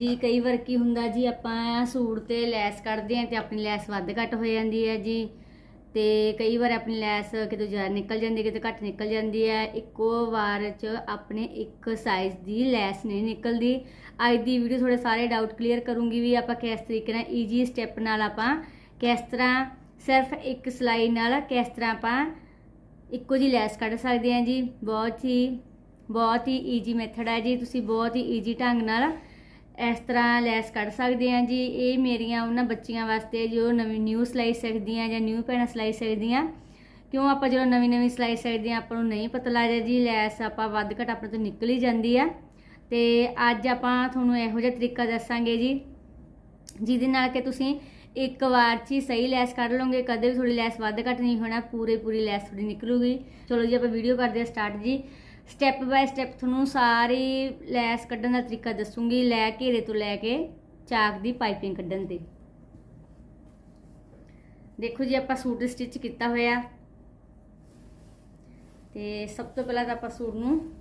ਜੀ, ਕਈ ਵਾਰ ਕੀ ਹੁੰਦਾ ਜੀ, ਆਪਾਂ ਸੂਟ ਤੇ ਲੈਸ ਕੱਢਦੇ ਆਂ ਤੇ ਆਪਣੀ ਲੈਸ ਵੱਧ ਘੱਟ ਹੋ ਜਾਂਦੀ ਹੈ ਜੀ। ਤੇ ਕਈ ਵਾਰ ਆਪਣੀ ਲੈਸ ਕਿਤੇ ਜ਼ਿਆਦਾ ਨਿਕਲ ਜਾਂਦੀ ਕਿਤੇ ਘੱਟ ਨਿਕਲ ਜਾਂਦੀ ਹੈ। ਇੱਕੋ ਵਾਰ ਚ ਆਪਣੇ ਇੱਕ ਸਾਈਜ਼ ਦੀ ਲੈਸ ਨਹੀਂ ਨਿਕਲਦੀ। ਅੱਜ ਦੀ ਵੀਡੀਓ ਥੋੜੇ ਸਾਰੇ ਡਾਊਟ ਕਲੀਅਰ ਕਰੂੰਗੀ ਵੀ ਆਪਾਂ ਕਿਸ ਤਰੀਕੇ ਨਾਲ ਈਜੀ ਸਟੈਪ ਨਾਲ ਆਪਾਂ ਕਿਸ ਤਰ੍ਹਾਂ ਸਿਰਫ ਇੱਕ ਸਲਾਈ ਨਾਲ ਕਿਸ ਤਰ੍ਹਾਂ ਆਪਾਂ ਇੱਕੋ ਜੀ ਲੈਸ ਕੱਢ ਸਕਦੇ ਹਾਂ ਜੀ। ਬਹੁਤ ਹੀ ਬਹੁਤ ਹੀ ਈਜੀ ਮੈਥਡ ਹੈ ਜੀ। ਤੁਸੀਂ ਬਹੁਤ ਹੀ ਈਜੀ ਢੰਗ ਨਾਲ ਇਸ ਤਰ੍ਹਾਂ ਲੈਸ ਕੱਢ ਸਕਦੇ ਆ ਜੀ। ਇਹ ਮੇਰੀਆਂ ਉਹਨਾਂ ਬੱਚੀਆਂ ਵਾਸਤੇ ਜੋ ਨਵੀਂ ਨਿਊ ਸਿਲਾਈ ਸਕਦੀਆਂ ਜਾਂ ਨਿਊ ਭੈਣਾਂ ਸਿਲਾਈ ਸਕਦੀਆਂ। ਕਿਉਂ ਆਪਾਂ ਜਦੋਂ ਨਵੀਂ ਨਵੀਂ ਸਿਲਾਈ ਸਕਦੇ ਆ ਆਪਾਂ ਨੂੰ ਨਹੀਂ ਪਤਾ ਲੱਗਦਾ ਜੀ, ਲੈਸ ਆਪਾਂ ਵੱਧ ਘੱਟ ਆਪਣੇ ਤੋਂ ਨਿਕਲ ਹੀ ਜਾਂਦੀ ਆ। ਤੇ ਅੱਜ ਆਪਾਂ ਤੁਹਾਨੂੰ ਇਹੋ ਜਿਹਾ ਤਰੀਕਾ ਦੱਸਾਂਗੇ ਜੀ, ਜਿਹਦੇ ਨਾਲ ਕਿ ਤੁਸੀਂ ਇੱਕ ਵਾਰ 'ਚ ਹੀ ਸਹੀ ਲੈਸ ਕੱਢ ਲਓਗੇ। ਕਦੇ ਵੀ ਥੋੜੀ ਲੈਸ ਵੱਧ ਘੱਟ ਨਹੀਂ ਹੋਣਾ, ਪੂਰੇ ਪੂਰੀ ਲੈਸ ਤੁਹਾਡੀ ਨਿਕਲੂਗੀ। ਚਲੋ ਜੀ, ਆਪਾਂ ਵੀਡੀਓ ਕਰਦੇ ਹਾਂ ਸਟਾਰਟ ਜੀ। ਸਟੈਪ ਬਾਏ ਸਟੈਪ ਤੁਹਾਨੂੰ ਸਾਰੀ ਲੈਸ ਕੱਢਣ ਦਾ ਤਰੀਕਾ ਦੱਸੂਗੀ, ਲੈ ਘੇਰੇ ਤੋਂ ਲੈ ਕੇ ਚਾਕ ਦੀ ਪਾਈਪਿੰਗ ਕੱਢਣ ਤੇ। ਦੇਖੋ ਜੀ, ਆਪਾਂ ਸੂਟ ਸਟਿਚ ਕੀਤਾ ਹੋਇਆ। ਤੇ ਸਭ ਤੋਂ ਪਹਿਲਾਂ ਤਾਂ ਆਪਾਂ ਸੂਟ ਨੂੰ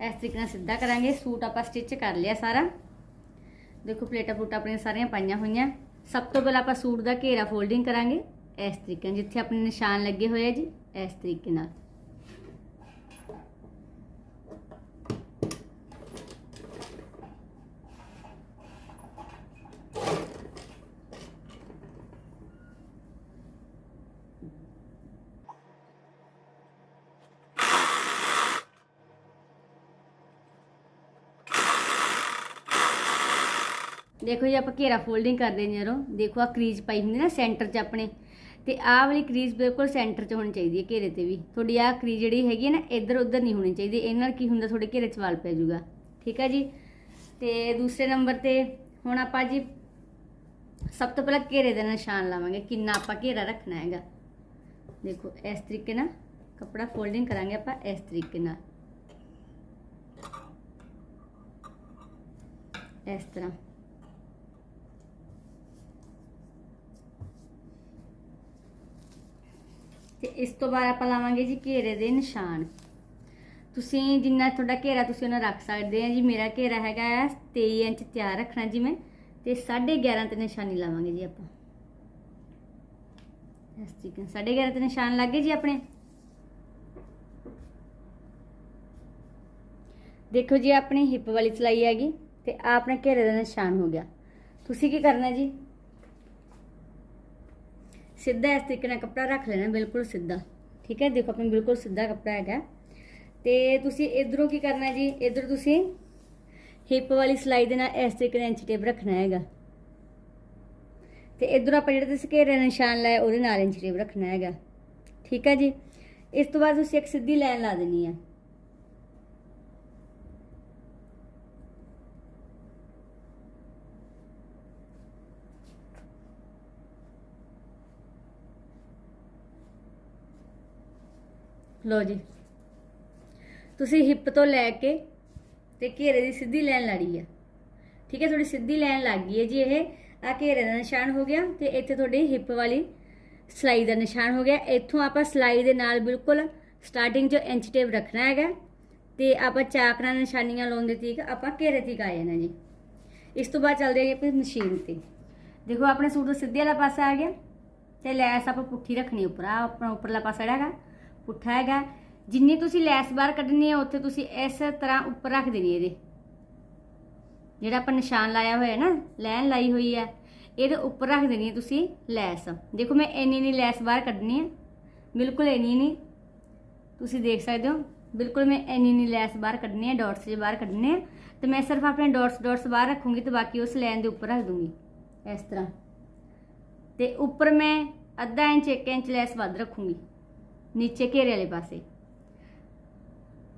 ਇਸ ਤਰੀਕੇ ਨਾਲ ਸਿੱਧਾ ਕਰਾਂਗੇ। ਸੂਟ ਆਪਾਂ ਸਟਿਚ ਕਰ ਲਿਆ ਸਾਰਾ। ਦੇਖੋ, ਪਲੇਟਾਂ ਪਲੂਟਾਂ ਆਪਣੀਆਂ ਸਾਰੀਆਂ ਪਾਈਆਂ ਹੋਈਆਂ। ਸਭ ਤੋਂ ਪਹਿਲਾਂ ਆਪਾਂ ਸੂਟ ਦਾ ਘੇਰਾ ਫੋਲਡਿੰਗ ਕਰਾਂਗੇ। ਇਸ ਤਰੀਕੇ ਨਾਲ ਜਿੱਥੇ ਆਪਣੇ ਨਿਸ਼ਾਨ ਲੱਗੇ ਹੋਏ ਆ ਜੀ, ਇਸ ਤਰੀਕੇ ਨਾਲ। ਦੇਖੋ ਜੀ, ਆਪਾਂ ਘੇਰਾ ਫੋਲਡਿੰਗ ਕਰਦੇ ਨੇ ਜਦੋਂ ਦੇਖੋ ਆ ਕਰੀਜ਼ ਪਾਈ ਹੁੰਦੀ ਨਾ ਸੈਂਟਰ 'ਚ ਆਪਣੇ। ਤੇ ਆਹ ਵਾਲੀ ਕਰੀਜ਼ ਬਿਲਕੁਲ ਸੈਂਟਰ 'ਚ ਹੋਣੀ ਚਾਹੀਦੀ ਹੈ, ਘੇਰੇ ਤੇ ਵੀ। ਤੁਹਾਡੀ ਆਹ ਕਰੀਜ਼ ਜਿਹੜੀ ਹੈਗੀ ਹੈ ਨਾ ਇੱਧਰ ਉੱਧਰ ਨਹੀਂ ਹੋਣੀ ਚਾਹੀਦੀ। ਇਹ ਨਾਲ ਕੀ ਹੁੰਦਾ, ਤੁਹਾਡੇ ਘੇਰੇ 'ਚ ਵਾਲ ਪੈ ਜਾਊਗਾ। ਠੀਕ ਹੈ ਜੀ? ਤੇ ਦੂਸਰੇ ਨੰਬਰ ਤੇ ਹੁਣ ਆਪਾਂ ਜੀ ਸਭ ਤੋਂ ਪਹਿਲਾਂ ਘੇਰੇ ਦਾ ਨਿਸ਼ਾਨ ਲਾਵਾਂਗੇ, ਕਿੰਨਾ ਆਪਾਂ ਘੇਰਾ ਰੱਖਣਾ ਹੈਗਾ। ਦੇਖੋ, ਇਸ ਤਰੀਕੇ ਨਾਲ ਕੱਪੜਾ ਫੋਲਡਿੰਗ ਕਰਾਂਗੇ ਆਪਾਂ, ਇਸ ਤਰੀਕੇ ਨਾਲ। ਇਸ ਤਰ੍ਹਾਂ। ਤੇ ਇਸ ਤੋਂ ਬਾਅਦ ਆਪਾਂ ਲਾਵਾਂਗੇ ਜੀ ਘੇਰੇ ਦੇ ਨਿਸ਼ਾਨ। ਤੁਸੀਂ ਜਿੰਨਾ ਤੁਹਾਡਾ ਘੇਰਾ ਤੁਸੀਂ ਉਹਨਾਂ ਰੱਖ ਸਕਦੇ ਆ ਜੀ। ਮੇਰਾ ਘੇਰਾ ਹੈਗਾ 23 ਇੰਚ ਤਿਆਰ ਰੱਖਣਾ ਜੀ ਮੈਂ, ਤੇ 11.5 ਤੇ ਨਿਸ਼ਾਨੀ ਲਾਵਾਂਗੇ ਜੀ ਆਪਾਂ। ਇਸ ਤਰੀਕੇ 11.5 ਤੇ ਨਿਸ਼ਾਨ ਲੱਗੇ ਜੀ ਆਪਣੇ। ਦੇਖੋ ਜੀ, ਆਪਣੀ ਹਿੱਪ ਵਾਲੀ ਸਲਾਈ ਹੈਗੀ ਤੇ ਆਪਣੇ ਘੇਰੇ ਦਾ ਨਿਸ਼ਾਨ ਹੋ ਗਿਆ। ਤੁਸੀਂ ਕੀ ਕਰਨਾ ਜੀ? ਸਿੱਧਾ ਇਸ ਤਰੀਕੇ ਨਾਲ ਕੱਪੜਾ ਰੱਖ ਲੈਣਾ, ਬਿਲਕੁਲ ਸਿੱਧਾ। ਠੀਕ ਹੈ? ਦੇਖੋ, ਆਪਣੇ ਬਿਲਕੁਲ ਸਿੱਧਾ ਕੱਪੜਾ ਹੈਗਾ। ਤੇ ਤੁਸੀਂ ਇਧਰੋਂ ਕੀ ਕਰਨਾ ਜੀ? ਇਧਰ ਤੁਸੀਂ ਹਿੱਪ ਵਾਲੀ ਸਲਾਈ ਦੇ ਨਾਲ ਇਸ ਤਰੀਕੇ ਨਾਲ ਇੰਚ ਟੇਪ ਰੱਖਣਾ ਹੈਗਾ। ਤੇ ਇਧਰੋਂ ਆਪਾਂ ਜਿਹੜੇ ਤੁਸੀਂ ਘੇਰੇ ਨਿਸ਼ਾਨ ਲਾਇਆ ਉਹਦੇ ਨਾਲ ਇੰਚ ਟੇਪ ਰੱਖਣਾ ਹੈਗਾ। ਠੀਕ ਹੈ ਜੀ? ਇਸ ਤੋਂ ਬਾਅਦ ਤੁਸੀਂ ਇੱਕ ਸਿੱਧੀ ਲਾਈਨ ਲਾ ਦੇਣੀ ਹੈ। ਲੋ ਜੀ। ਤੁਸੀਂ ਹਿੱਪ ਤੋਂ ਲੈ ਕੇ ਤੇ ਘੇਰੇ ਦੀ ਸਿੱਧੀ ਲਾਈਨ ਲਾੜੀ ਆ। ਠੀਕ ਹੈ, ਤੁਹਾਡੀ ਸਿੱਧੀ ਲਾਈਨ ਲੱਗ ਗਈ ਹੈ ਜੀ ਇਹ। ਆ ਘੇਰੇ ਦਾ ਨਿਸ਼ਾਨ ਹੋ ਗਿਆ ਤੇ ਇੱਥੇ ਤੁਹਾਡੀ ਹਿੱਪ ਵਾਲੀ ਸਲਾਈ ਦਾ ਨਿਸ਼ਾਨ ਹੋ ਗਿਆ। ਇੱਥੋਂ ਆਪਾਂ ਸਲਾਈ ਦੇ ਨਾਲ ਬਿਲਕੁਲ ਸਟਾਰਟਿੰਗ 'ਚ ਇੰਚ ਟੇਪ ਰੱਖਣਾ ਹੈਗਾ ਤੇ ਆਪਾਂ ਚਾਕ ਨਾਲ ਨਿਸ਼ਾਨੀਆਂ ਲਾਉਣ ਦੇ ਤੀਕ ਆਪਾਂ ਘੇਰੇ ਤੀਕ ਆ ਜਾਣਾ ਜੀ। ਇਸ ਤੋਂ ਬਾਅਦ ਚੱਲਦੇ ਹਾਂ ਆਪਾਂ ਮਸ਼ੀਨ ਤੇ। ਦੇਖੋ, ਆਪਣੇ ਸੂਟ ਦਾ ਸਿੱਧੇ ਵਾਲਾ ਪਾਸਾ ਆ ਗਿਆ ਤੇ ਲੈਸ ਆਪਾਂ ਪੁੱਠੀ ਰੱਖਣੀ ਉੱਪਰ। ਆ ਆਪਣਾ ਉੱਪਰਲਾ ਪਾਸਾ ਜਿਹੜਾ ਹੈਗਾ। ਪੁੱਠਾ ਹੈਗਾ ਜਿੰਨੀ ਤੁਸੀਂ ਲੈਸ ਬਾਹਰ ਕੱਢਣੀ ਹੈ ਉੱਥੇ ਤੁਸੀਂ ਇਸ ਤਰ੍ਹਾਂ ਉੱਪਰ ਰੱਖ ਦੇਣੀ ਇਹਦੇ। ਜਿਹੜਾ ਆਪਾਂ ਨਿਸ਼ਾਨ ਲਾਇਆ ਹੋਇਆ ਨਾ ਲਾਈਨ ਲਾਈ ਹੋਈ ਹੈ ਇਹਦੇ ਉੱਪਰ ਰੱਖ ਦੇਣੀ ਹੈ ਤੁਸੀਂ ਲੈਸ। ਦੇਖੋ ਮੈਂ ਇੰਨੀ ਨਹੀਂ ਲੈਸ ਬਾਹਰ ਕੱਢਣੀ ਹੈ ਬਿਲਕੁਲ ਇੰਨੀ ਨਹੀਂ ਤੁਸੀਂ ਦੇਖ ਸਕਦੇ ਹੋ, ਬਿਲਕੁਲ ਮੈਂ ਇੰਨੀ ਨਹੀਂ ਲੈਸ ਬਾਹਰ ਕੱਢਣੀ ਹੈ ਡਾਟਸ ਜੇ ਬਾਹਰ ਕੱਢਣੇ ਆ। ਤੇ ਮੈਂ ਸਿਰਫ ਆਪਣੇ ਡਾਟਸ ਡਾਟਸ ਬਾਹਰ ਰੱਖੂੰਗੀ ਤੇ ਬਾਕੀ ਉਸ ਲਾਈਨ ਦੇ ਉੱਪਰ ਰੱਖ ਦੂੰਗੀ, ਇਸ ਤਰ੍ਹਾਂ। ਤੇ ਉੱਪਰ ਮੈਂ ਅੱਧਾ ਇੰਚ 1 ਇੰਚ ਲੈਸ ਵੱਧ ਰੱਖੂੰਗੀ। ਨੀਚੇ ਘੇਰੇ ਵਾਲੇ ਪਾਸੇ।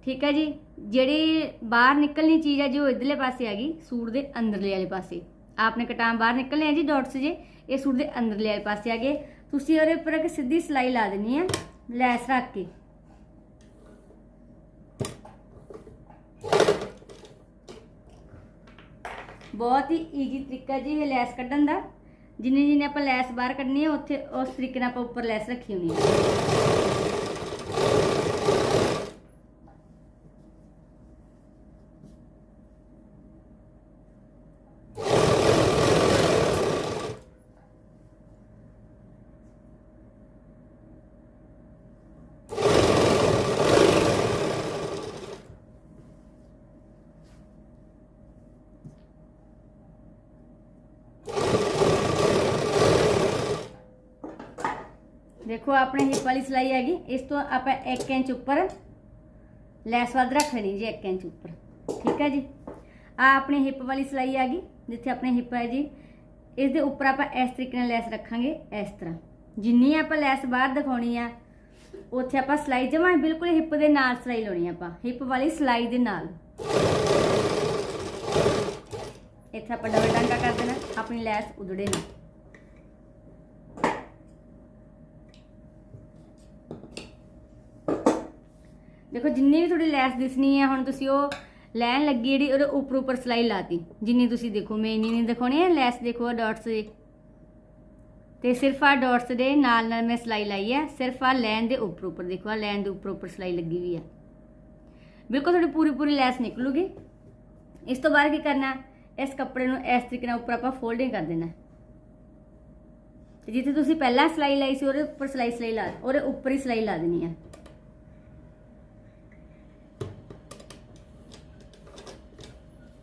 ਠੀਕ ਹੈ ਜੀ? ਜਿਹੜੀ ਬਾਹਰ ਨਿਕਲਣੀ ਚੀਜ਼ ਹੈ ਜੋ ਇਧਰਲੇ ਪਾਸੇ ਆ ਗਈ, ਸੂਟ ਦੇ ਅੰਦਰਲੇ ਵਾਲੇ ਪਾਸੇ। ਆਪਨੇ ਕਟਾਂ ਬਾਹਰ ਨਿਕਲਨੇ ਆ ਜੀ ਡਾਟਸ ਜੇ, ਇਹ ਸੂਟ ਦੇ ਅੰਦਰਲੇ ਵਾਲੇ ਪਾਸੇ ਆ ਗਏ। ਤੁਸੀਂ ਉਹਦੇ ਉੱਪਰ ਇੱਕ ਸਿੱਧੀ ਸਲਾਈ ਲਾ ਦੇਣੀ ਹੈ ਲੈਸ ਰੱਖ ਕੇ। ਬਹੁਤ ਹੀ ਈਜੀ ਤਰੀਕਾ ਜੀ ਇਹ ਲੈਸ ਕੱਢਣ ਦਾ। ਜਿੰਨੀ ਜਿੰਨੀ ਆਪਾਂ ਲੈਸ ਬਾਹਰ ਕੱਢਣੀ ਹੈ ਉੱਥੇ ਉਸ ਤਰੀਕੇ ਨਾਲ ਆਪਾਂ ਉੱਪਰ ਲੈਸ ਰੱਖੀ ਹੋਣੀ ਹੈ ਦੇਖੋ ਆਪਣੇ ਹਿੱਪ ਵਾਲੀ ਸਿਲਾਈ ਹੈਗੀ, ਇਸ ਤੋਂ ਆਪਾਂ 1 ਇੰਚ ਉੱਪਰ ਲੈਸ ਵੱਧ ਰੱਖਣੀ ਜੀ 1 ਇੰਚ ਉੱਪਰ। ਠੀਕ ਹੈ ਜੀ? ਆ ਆਪਣੀ ਹਿੱਪ ਵਾਲੀ ਸਿਲਾਈ ਆ ਗਈ, ਜਿੱਥੇ ਆਪਣੇ ਹਿੱਪ ਹੈ ਜੀ। ਇਸ ਦੇ ਉੱਪਰ ਆਪਾਂ ਇਸ ਤਰੀਕੇ ਨਾਲ ਲੈਸ ਰੱਖਾਂਗੇ, ਇਸ ਤਰ੍ਹਾਂ। ਜਿੰਨੀ ਆਪਾਂ ਲੈਸ ਬਾਹਰ ਦਿਖਾਉਣੀ ਆ, ਉੱਥੇ ਆਪਾਂ ਸਿਲਾਈ ਜਮਾ ਬਿਲਕੁਲ ਹਿੱਪ ਦੇ ਨਾਲ ਸਿਲਾਈ ਲਾਉਣੀ ਆਪਾਂ ਹਿੱਪ ਵਾਲੀ ਸਿਲਾਈ ਦੇ ਨਾਲ। ਇੱਥੇ ਆਪਾਂ ਡਬਲ ਟਾਂਕਾ ਕਰ ਦੇਣਾ, ਆਪਣੀ ਲੈਸ ਉਧੜੇ ਨਾ ਦੇਖੋ, ਜਿੰਨੀ ਵੀ ਤੁਹਾਡੀ ਲੈਸ ਦਿਸਣੀ ਹੈ ਹੁਣ ਤੁਸੀਂ ਉਹ ਲੈਣ ਲੱਗੀ ਜਿਹੜੀ, ਉਹਦੇ ਉੱਪਰ ਉੱਪਰ ਸਿਲਾਈ ਲਾਤੀ। ਜਿੰਨੀ ਤੁਸੀਂ ਦੇਖੋ, ਮੈਂ ਇੰਨੀ ਨਹੀਂ ਦਿਖਾਉਣੀ ਹੈ ਲੈਸ ਦੇਖੋ ਡਾਟਸ ਦੇ। ਤੇ ਸਿਰਫ ਆ ਡਾਟਸ ਦੇ ਨਾਲ ਨਾਲ ਮੈਂ ਸਿਲਾਈ ਲਾਈ ਹੈ ਸਿਰਫ ਆ ਲਾਈਨ ਦੇ ਉੱਪਰ ਉੱਪਰ, ਦੇਖੋ ਆ ਲਾਈਨ ਦੇ ਉੱਪਰ ਉੱਪਰ ਸਿਲਾਈ ਲੱਗੀ ਹੋਈ ਹੈ ਬਿਲਕੁਲ ਤੁਹਾਡੀ ਪੂਰੀ ਪੂਰੀ ਲੈਸ ਨਿਕਲੂਗੀ। ਇਸ ਤੋਂ ਬਾਅਦ ਕੀ ਕਰਨਾ, ਇਸ ਕੱਪੜੇ ਨੂੰ ਇਸ ਤਰੀਕੇ ਨਾਲ ਉੱਪਰ ਆਪਾਂ ਫੋਲਡਿੰਗ ਕਰ ਦੇਣਾ। ਤੇ ਜਿੱਥੇ ਤੁਸੀਂ ਪਹਿਲਾਂ ਸਿਲਾਈ ਲਾਈ ਸੀ, ਉਹਦੇ ਉੱਪਰ ਸਿਲਾਈ ਸਿਲਾਈ ਲਾ, ਉਹਦੇ ਉੱਪਰ ਹੀ ਸਿਲਾਈ ਲਾ ਦੇਣੀ ਹੈ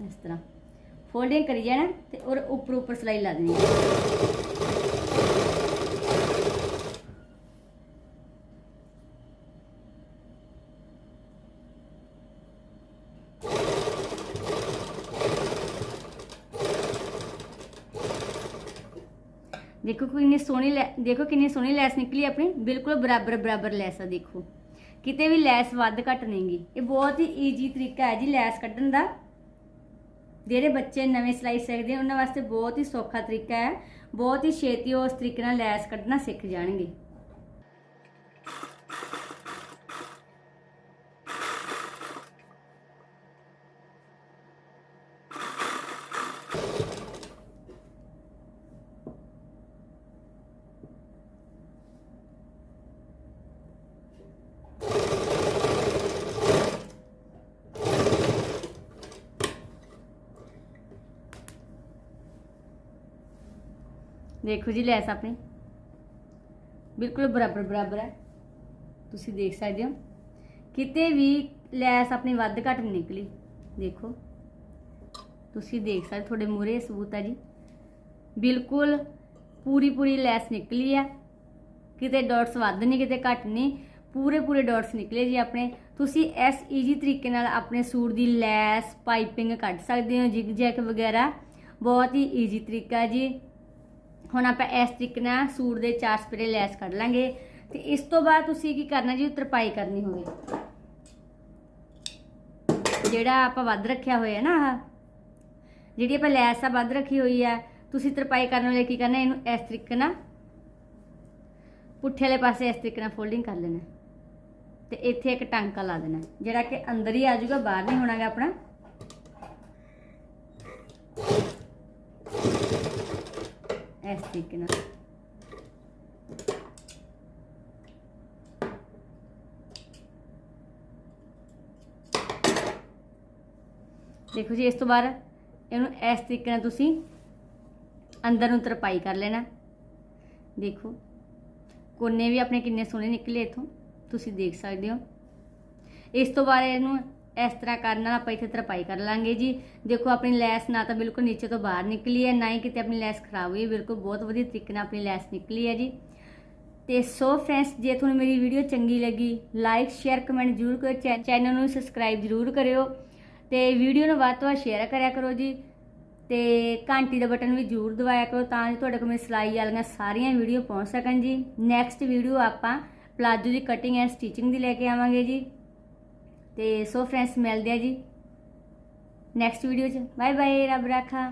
ਇਸ ਤਰ੍ਹਾਂ। ਫੋਲਡਿੰਗ ਕਰੀ ਜਾਣਾ ਤੇ ਔਰ ਉੱਪਰ ਉੱਪਰ ਸਿਲਾਈ ਲਾ ਦੇਣੀ ਹੈ। ਦੇਖੋ ਕਿੰਨੀ ਸੋਹਣੀ ਦੇਖੋ ਕਿੰਨੀ ਸੋਹਣੀ ਲੈਸ ਨਿਕਲੀ ਆਪਣੀ। ਬਿਲਕੁਲ ਬਰਾਬਰ ਬਰਾਬਰ ਲੈਸ ਆ, ਦੇਖੋ। ਕਿਤੇ ਵੀ ਲੈਸ ਵੱਧ ਘੱਟ ਨਹੀਂਗੀ। ਇਹ ਬਹੁਤ ਹੀ ਈਜੀ ਤਰੀਕਾ ਹੈ ਜੀ ਲੈਸ ਕੱਢਣ ਦਾ। ਜਿਹੜੇ ਬੱਚੇ ਨਵੇਂ ਸਿਲਾਈ ਸਿੱਖਦੇ ਉਹਨਾਂ ਵਾਸਤੇ ਬਹੁਤ ਹੀ ਸੌਖਾ ਤਰੀਕਾ ਹੈ। ਬਹੁਤ ਹੀ ਛੇਤੀ ਉਸ ਤਰੀਕੇ ਨਾਲ ਲੈਸ ਕੱਢਣਾ ਸਿੱਖ ਜਾਣਗੇ। ਦੇਖੋ ਜੀ, ਲੈਸ ਆਪਣੀ। ਬਿਲਕੁਲ ਬਰਾਬਰ ਬਰਾਬਰ ਹੈ। ਤੁਸੀਂ ਦੇਖ ਸਕਦੇ ਹੋ। ਕਿਤੇ ਵੀ ਲੈਸ ਆਪਣੀ ਵੱਧ ਘੱਟ ਨਹੀਂ ਨਿਕਲੀ। ਦੇਖੋ। ਤੁਸੀਂ ਦੇਖ ਸਕਦੇ ਤੁਹਾਡੇ ਮੂਹਰੇ ਸਬੂਤ ਹੈ ਜੀ। ਬਿਲਕੁਲ ਪੂਰੀ ਪੂਰੀ ਲੈਸ ਨਿਕਲੀ ਹੈ। ਕਿਤੇ ਡਾਟਸ ਵੱਧ ਨਹੀਂ, ਕਿਤੇ ਘੱਟ ਨਹੀਂ। ਪੂਰੇ ਪੂਰੇ ਡਾਟਸ ਨਿਕਲੇ ਜੀ ਆਪਣੇ। ਤੁਸੀਂ ਇਸ ਈਜੀ ਤਰੀਕੇ ਨਾਲ ਆਪਣੇ ਸੂਟ ਦੀ ਲੈਸ, ਪਾਈਪਿੰਗ ਕੱਢ ਸਕਦੇ ਹੋ ਜਿਗ ਜੈਕ ਵਗੈਰਾ। ਬਹੁਤ ਹੀ ਈਜੀ ਤਰੀਕਾ ਜੀ। ਹੁਣ ਆਪਾਂ ਇਸ ਤਰੀਕੇ ਨਾਲ ਸੂਟ ਦੇ ਚਾਰ ਸਪਰੇ ਲੈਸ ਕੱਢ ਲਾਂਗੇ ਤੇ ਇਸ ਤੋਂ ਬਾਅਦ ਤੁਸੀਂ ਕੀ ਕਰਨਾ ਜੀ ਤਰਪਾਈ ਕਰਨੀ ਹੋਵੇ। ਜਿਹੜਾ ਆਪਾਂ ਵੱਧ ਰੱਖਿਆ ਹੋਇਆ ਨਾ ਆਹ, ਜਿਹੜੀ ਆਪਾਂ ਲੈਸ ਆ ਵੱਧ ਰੱਖੀ ਹੋਈ ਆ, ਤੁਸੀਂ ਤਰਪਾਈ ਕਰਨ ਵੇਲੇ ਕੀ ਕਰਨਾ, ਇਹਨੂੰ ਇਸ ਤਰੀਕੇ ਨਾਲ ਪੁੱਠੇ ਵਾਲੇ ਪਾਸੇ ਇਸ ਤਰੀਕੇ ਨਾਲ ਫੋਲਡਿੰਗ ਕਰ ਲੈਣਾ। ਤੇ ਇੱਥੇ ਇੱਕ ਟਾਂਕਾ ਲਾ ਦੇਣਾ, ਜਿਹੜਾ ਕਿ ਅੰਦਰ ਹੀ ਆ ਜਾਊਗਾ, ਬਾਹਰ ਨਹੀਂ ਹੋਣਾਗਾ ਆਪਣਾ ਇਸ ਤਰੀਕੇ ਨਾਲ ਦੇਖੋ ਜੀ, ਇਸ ਤੋਂ ਬਾਅਦ ਇਹਨੂੰ ਇਸ ਤਰੀਕੇ ਨਾਲ ਤੁਸੀਂ ਅੰਦਰ ਨੂੰ ਤਰਪਾਈ ਕਰ ਲੈਣਾ। ਦੇਖੋ, ਕੋਨੇ ਵੀ ਆਪਣੇ ਕਿੰਨੇ ਸੋਹਣੇ ਨਿਕਲੇ ਇਥੋਂ, ਤੁਸੀਂ ਦੇਖ ਸਕਦੇ ਹੋ। ਇਸ ਤੋਂ ਬਾਅਦ ਇਹਨੂੰ ਇਸ ਤਰ੍ਹਾਂ ਕਰਨ ਨਾਲ ਆਪਾਂ ਇੱਥੇ ਤਰਪਾਈ ਕਰ ਲਾਂਗੇ ਜੀ। ਦੇਖੋ, ਆਪਣੀ ਲੈਸ ਨਾ ਤਾਂ ਬਿਲਕੁਲ ਨੀਚੇ ਤੋਂ ਬਾਹਰ ਨਿਕਲੀ ਹੈ, ਨਾ ਹੀ ਕਿਤੇ ਆਪਣੀ ਲੈਸ ਖਰਾਬ ਹੋਈ ਹੈ। ਬਿਲਕੁਲ ਬਹੁਤ ਵਧੀਆ ਤਰੀਕੇ ਨਾਲ ਆਪਣੀ ਲੈਸ ਨਿਕਲੀ ਹੈ ਜੀ। ਤੇ ਸੋ ਫਰੈਂਡਸ ਜੇ ਤੁਹਾਨੂੰ ਮੇਰੀ ਵੀਡੀਓ ਚੰਗੀ ਲੱਗੀ ਲਾਈਕ ਸ਼ੇਅਰ ਕਮੈਂਟ ਜ਼ਰੂਰ ਕਰੋ ਚੈ- ਚੈਨਲ ਨੂੰ ਸਬਸਕ੍ਰਾਈਬ ਜ਼ਰੂਰ ਕਰਿਓ। ਤੇ ਵੀਡੀਓ ਨੂੰ ਵੱਧ ਤੋਂ ਵੱਧ ਸ਼ੇਅਰ ਕਰਿਆ ਕਰੋ ਜੀ। ਤੇ ਘੰਟੀ ਦਾ ਬਟਨ ਵੀ ਜ਼ਰੂਰ ਦਬਾਇਆ ਕਰੋ ਤਾਂ ਜੋ ਤੁਹਾਡੇ ਕੋਲ ਮੇਰੀ ਸਿਲਾਈ ਵਾਲੀਆਂ ਸਾਰੀਆਂ ਵੀਡੀਓ ਪਹੁੰਚ ਸਕਣ ਜੀ। ਨੈਕਸਟ ਵੀਡੀਓ ਆਪਾਂ ਪਲਾਜੋ ਦੀ ਕਟਿੰਗ ਐਂਡ ਸਟਿਚਿੰਗ ਦੀ ਲੈ ਕੇ ਆਵਾਂਗੇ ਜੀ। ਤੇ ਸੋ ਫਰੈਂਡਸ ਮਿਲਦੇ ਆ ਜੀ ਨੈਕਸਟ ਵੀਡੀਓ 'ਚ। ਬਾਏ ਬਾਏ ਰੱਬ ਰਾਖਾ।